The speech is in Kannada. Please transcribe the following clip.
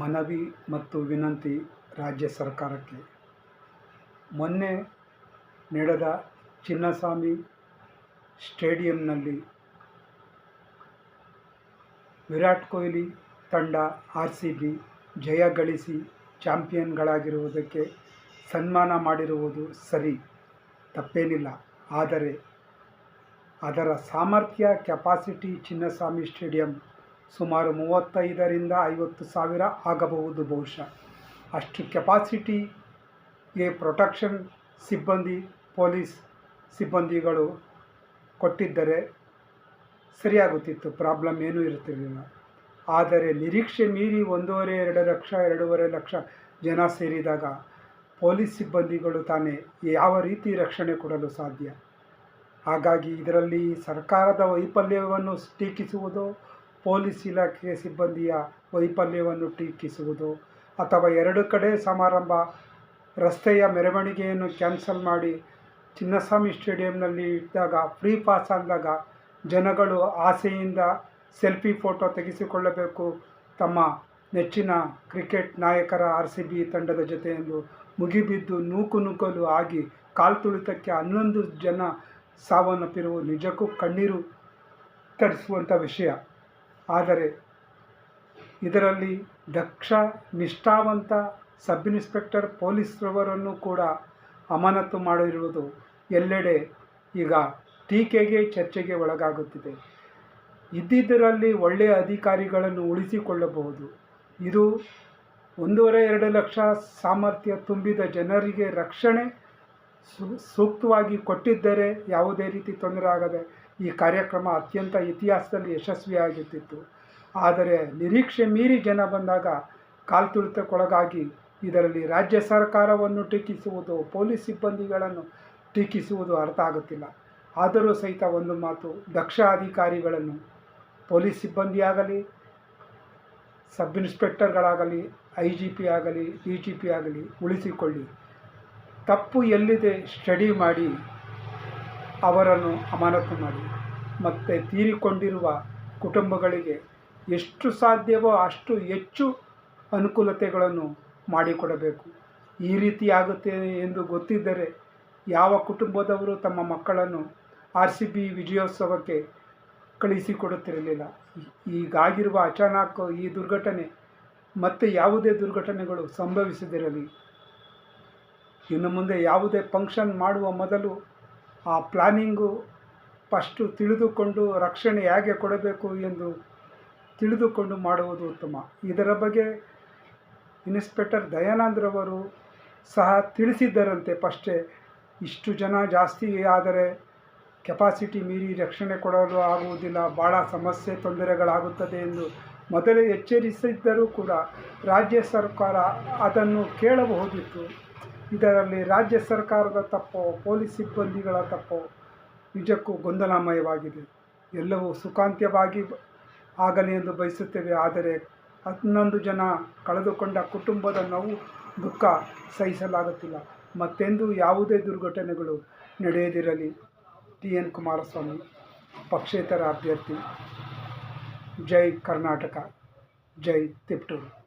ಮನವಿ ಮತ್ತು ವಿನಂತಿ ರಾಜ್ಯ ಸರ್ಕಾರಕ್ಕೆ. ಮೊನ್ನೆ ನಡೆದ ಚಿನ್ನಸ್ವಾಮಿ ಸ್ಟೇಡಿಯಂನಲ್ಲಿ ವಿರಾಟ್ ಕೊಹ್ಲಿ ತಂಡ ಆರ್ ಸಿ ಬಿ ಜಯ ಗಳಿಸಿ ಚಾಂಪಿಯನ್ಗಳಾಗಿರುವುದಕ್ಕೆ ಸನ್ಮಾನ ಮಾಡಿರುವುದು ಸರಿ, ತಪ್ಪೇನಿಲ್ಲ. ಆದರೆ ಅದರ ಸಾಮರ್ಥ್ಯ, ಕೆಪಾಸಿಟಿ ಚಿನ್ನಸ್ವಾಮಿ ಸ್ಟೇಡಿಯಂ ಸುಮಾರು ಮೂವತ್ತೈದರಿಂದ ಐವತ್ತು ಸಾವಿರ ಆಗಬಹುದು ಬಹುಶಃ. ಅಷ್ಟು ಕೆಪಾಸಿಟಿಗೆ ಪ್ರೊಟೆಕ್ಷನ್ ಸಿಬ್ಬಂದಿ ಪೊಲೀಸ್ ಸಿಬ್ಬಂದಿಗಳು ಕೊಟ್ಟಿದ್ದರೆ ಸರಿಯಾಗುತ್ತಿತ್ತು ಪ್ರಾಬ್ಲಮ್ ಏನೂ ಇರುತ್ತಿರಲಿಲ್ಲ. ಆದರೆ ನಿರೀಕ್ಷೆ ಮೀರಿ ಒಂದೂವರೆ, ಎರಡು ಲಕ್ಷ, ಎರಡೂವರೆ ಲಕ್ಷ ಜನ ಸೇರಿದಾಗ ಪೊಲೀಸ್ ಸಿಬ್ಬಂದಿಗಳು ತಾನೇ ಯಾವ ರೀತಿ ರಕ್ಷಣೆ ಕೊಡಲು ಸಾಧ್ಯ? ಹಾಗಾಗಿ ಇದರಲ್ಲಿ ಸರ್ಕಾರದ ವೈಫಲ್ಯವನ್ನು ಟೀಕಿಸುವುದು ಪೊಲೀಸ್ ಇಲಾಖೆ ಸಿಬ್ಬಂದಿಯ ವೈಫಲ್ಯವನ್ನು ಟೀಕಿಸುವುದು ಅಥವಾ ಎರಡು ಕಡೆ ಸಮಾರಂಭ, ರಸ್ತೆಯ ಮೆರವಣಿಗೆಯನ್ನು ಕ್ಯಾನ್ಸಲ್ ಮಾಡಿ ಚಿನ್ನಸ್ವಾಮಿ ಸ್ಟೇಡಿಯಂನಲ್ಲಿ ಇಟ್ಟಾಗ, ಫ್ರೀ ಪಾಸ್ ಆದಾಗ ಜನಗಳು ಆಸೆಯಿಂದ ಸೆಲ್ಫಿ ಫೋಟೋ ತೆಗೆಸಿಕೊಳ್ಳಬೇಕು. ತಮ್ಮ ನೆಚ್ಚಿನ ಕ್ರಿಕೆಟ್ ನಾಯಕರ ಆರ್ ಸಿ ಬಿ ತಂಡದ ಜೊತೆ ಎಂದು ಮುಗಿಬಿದ್ದು ನೂಕು ನುಗ್ಗಲು ಆಗಿ ಕಾಲು ತುಳಿತಕ್ಕೆ ಹನ್ನೊಂದು ಜನ ಸಾವನ್ನಪ್ಪಿರುವುದು ನಿಜಕ್ಕೂ ಕಣ್ಣೀರು ತರಿಸುವಂಥ ವಿಷಯ. ಆದರೆ ಇದರಲ್ಲಿ ದಕ್ಷ, ನಿಷ್ಠಾವಂತ ಸಬ್ ಇನ್ಸ್ಪೆಕ್ಟರ್ ಪೊಲೀಸ್ರವರನ್ನು ಕೂಡ ಅಮಾನತು ಮಾಡಿರುವುದು ಎಲ್ಲೆಡೆ ಈಗ ಟೀಕೆಗೆ ಚರ್ಚೆಗೆ ಒಳಗಾಗುತ್ತಿದೆ. ಇದ್ದಿದ್ದರಲ್ಲಿ ಒಳ್ಳೆಯ ಅಧಿಕಾರಿಗಳನ್ನು ಉಳಿಸಿಕೊಳ್ಳಬಹುದು. ಇದು ಒಂದೂವರೆ ಎರಡು ಲಕ್ಷ ಸಾಮರ್ಥ್ಯ ತುಂಬಿದ ಜನರಿಗೆ ರಕ್ಷಣೆ ಸೂಕ್ತವಾಗಿ ಕೊಟ್ಟಿದ್ದರೆ ಯಾವುದೇ ರೀತಿ ತೊಂದರೆ ಆಗದೆ ಈ ಕಾರ್ಯಕ್ರಮ ಅತ್ಯಂತ ಇತಿಹಾಸದಲ್ಲಿ ಯಶಸ್ವಿಯಾಗುತ್ತಿತ್ತು. ಆದರೆ ನಿರೀಕ್ಷೆ ಮೀರಿ ಜನ ಬಂದಾಗ ಕಾಲ್ತುಳಿತಕ್ಕೊಳಗಾಗಿ ಇದರಲ್ಲಿ ರಾಜ್ಯ ಸರ್ಕಾರವನ್ನು ಟೀಕಿಸುವುದು, ಪೊಲೀಸ್ ಸಿಬ್ಬಂದಿಗಳನ್ನು ಟೀಕಿಸುವುದು ಅರ್ಥ ಆಗುತ್ತಿಲ್ಲ. ಆದರೂ ಸಹಿತ ಒಂದು ಮಾತು, ದಕ್ಷ ಅಧಿಕಾರಿಗಳನ್ನು ಪೊಲೀಸ್ ಸಿಬ್ಬಂದಿಯಾಗಲಿ, ಸಬ್ ಇನ್ಸ್ಪೆಕ್ಟರ್ಗಳಾಗಲಿ, ಐ ಜಿ ಪಿ ಆಗಲಿ, ಡಿ ಜಿ ಪಿ ಆಗಲಿ ಉಳಿಸಿಕೊಳ್ಳಿ. ತಪ್ಪು ಎಲ್ಲಿದೆ ಸ್ಟಡಿ ಮಾಡಿ ಅವರನ್ನು ಅಮಾನತು ಮಾಡಿ. ಮತ್ತು ತೀರಿಕೊಂಡಿರುವ ಕುಟುಂಬಗಳಿಗೆ ಎಷ್ಟು ಸಾಧ್ಯವೋ ಅಷ್ಟು ಹೆಚ್ಚು ಅನುಕೂಲತೆಗಳನ್ನು ಮಾಡಿಕೊಡಬೇಕು. ಈ ರೀತಿ ಆಗುತ್ತೆ ಎಂದು ಗೊತ್ತಿದ್ದರೆ ಯಾವ ಕುಟುಂಬದವರು ತಮ್ಮ ಮಕ್ಕಳನ್ನು ಆರ್ ಸಿ ಬಿ ವಿಜಯೋತ್ಸವಕ್ಕೆ ಕಳಿಸಿಕೊಡುತ್ತಿರಲಿಲ್ಲ. ಈಗಾಗಿರುವ ಅಚಾನಕ್ ಈ ದುರ್ಘಟನೆ ಮತ್ತೆ ಯಾವುದೇ ದುರ್ಘಟನೆಗಳು ಸಂಭವಿಸದಿರಲಿ. ಇನ್ನು ಮುಂದೆ ಯಾವುದೇ ಫಂಕ್ಷನ್ ಮಾಡುವ ಮೊದಲು ಆ ಪ್ಲಾನಿಂಗು ಫಸ್ಟು ತಿಳಿದುಕೊಂಡು ರಕ್ಷಣೆ ಹೇಗೆ ಕೊಡಬೇಕು ಎಂದು ತಿಳಿದುಕೊಂಡು ಮಾಡುವುದು ಉತ್ತಮ. ಇದರ ಬಗ್ಗೆ ಇನ್ಸ್ಪೆಕ್ಟರ್ ದಯಾನಂದ್ರವರು ಸಹ ತಿಳಿಸಿದ್ದರಂತೆ ಫಸ್ಟೇ. ಇಷ್ಟು ಜನ ಜಾಸ್ತಿ ಆದರೆ ಕೆಪಾಸಿಟಿ ಮೀರಿ ರಕ್ಷಣೆ ಕೊಡಲು ಆಗುವುದಿಲ್ಲ. ಭಾಳ ಸಮಸ್ಯೆ, ತೊಂದರೆಗಳಾಗುತ್ತದೆ ಎಂದು ಮೊದಲೇ ಎಚ್ಚರಿಸಿದ್ದರೂ ಕೂಡ ರಾಜ್ಯ ಸರ್ಕಾರ ಅದನ್ನು ಕೇಳಬಹುದಿತ್ತು. ಇದರಲ್ಲಿ ರಾಜ್ಯ ಸರ್ಕಾರದ ತಪ್ಪೋ, ಪೊಲೀಸ್ ಸಿಬ್ಬಂದಿಗಳ ತಪ್ಪೋ ನಿಜಕ್ಕೂ ಗೊಂದಲಮಯವಾಗಿದೆ. ಎಲ್ಲವೂ ಸುಖಾಂತ್ಯವಾಗಿ ಆಗಲಿ ಎಂದು ಬಯಸುತ್ತೇವೆ. ಆದರೆ ಹನ್ನೊಂದು ಜನ ಕಳೆದುಕೊಂಡ ಕುಟುಂಬದ ನೋವು, ದುಃಖ ಸಹಿಸಲಾಗುತ್ತಿಲ್ಲ. ಮತ್ತೆಂದೂ ಯಾವುದೇ ದುರ್ಘಟನೆಗಳು ನಡೆಯದಿರಲಿ. ಟಿ. ಎನ್. ಕುಮಾರಸ್ವಾಮಿ, ಪಕ್ಷೇತರ ಅಭ್ಯರ್ಥಿ. ಜೈ ಕರ್ನಾಟಕ, ಜೈ ತಿಪ್ಟೂರು.